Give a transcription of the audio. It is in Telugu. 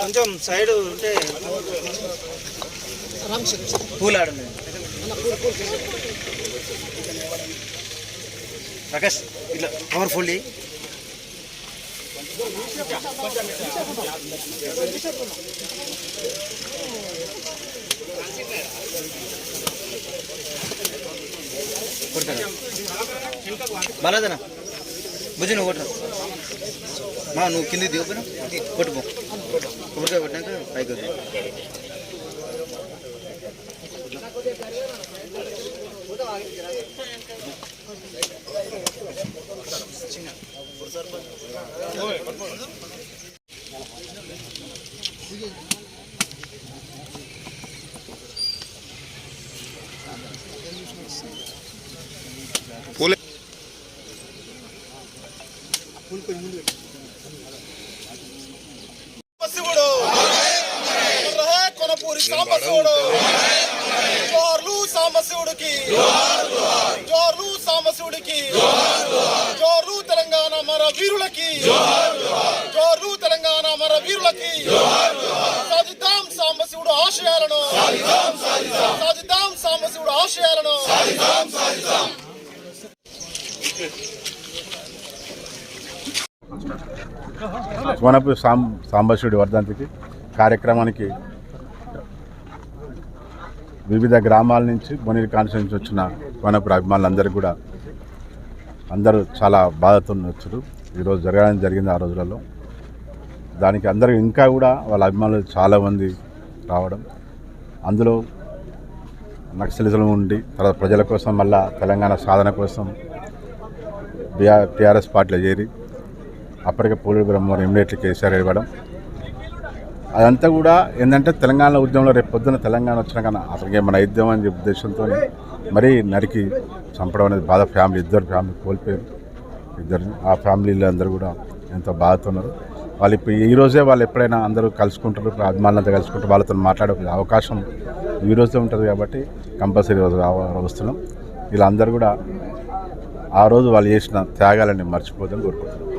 కొంచెం సైడ్ ఉంటే పూలాడు ప్రకాష్ ఇట్లా పవర్ఫుల్లీ కొడతారా? బుజ్జి నువ్వు కొట్టు. మా నువ్వు కింది దిగుపోయినా కొట్టుపో కొబ్బరికాయ కొట్టినాక పైకి చిన్న శివుడు. కొనపూరి సాంబశివుడు. జోర్లు సాంబశివుడికి. జోర్లు సాంబశివుడికి. జోర్లు తెలంగాణ మర వీరులకి. జోర్లు తెలంగాణ మర వీరులకి. సాధిద్దాం సాంబశివుడు ఆశయాలను. సాధిద్దాం సాంబశివుడు ఆశయాలను. వనపు సాం సాంబశివుడి వర్ధంతికి కార్యక్రమానికి వివిధ గ్రామాల నుంచి బొనిరి కాన్స్టిట్యూన్స్ నుంచి వచ్చిన వనపురి అభిమానులందరూ కూడా అందరూ చాలా బాధతో వచ్చారు ఈరోజు జరగడం జరిగింది ఆ రోజులలో. దానికి అందరూ ఇంకా కూడా వాళ్ళ అభిమానులు చాలామంది రావడం. అందులో నక్సలిజం ఉండి తర్వాత ప్రజల కోసం మళ్ళా తెలంగాణ సాధన కోసం బీఆర్ టీఆర్ఎస్ పార్టీలో చేరి అప్పటికే పోలీసు బ్రహ్మవరం ఇమ్మీడియట్లీ కేసీఆర్ ఇవ్వడం అదంతా కూడా ఏంటంటే తెలంగాణ ఉద్యమంలో రేపు పొద్దున తెలంగాణ వచ్చినా కానీ అతనికి ఏమైనా ఇద్దాం అని చెప్పే ఉద్దేశంతో మరీ నరికి చంపడం అనేది బాధ. ఫ్యామిలీ ఇద్దరు ఫ్యామిలీ కోల్పోయారు. ఇద్దరు ఆ ఫ్యామిలీలో అందరూ కూడా ఎంతో బాధతున్నారు వాళ్ళు ఇప్పుడు ఈ రోజే వాళ్ళు ఎప్పుడైనా అందరూ కలుసుకుంటారు ఇప్పుడు అభిమానులంతా కలుసుకుంటారు వాళ్ళతో మాట్లాడే అవకాశం ఈ రోజే ఉంటుంది కాబట్టి కంపల్సరీ రోజు వస్తున్నాం. వీళ్ళందరూ కూడా ఆ రోజు వాళ్ళు చేసిన త్యాగాలని మర్చిపోదని కోరుకుంటున్నాం.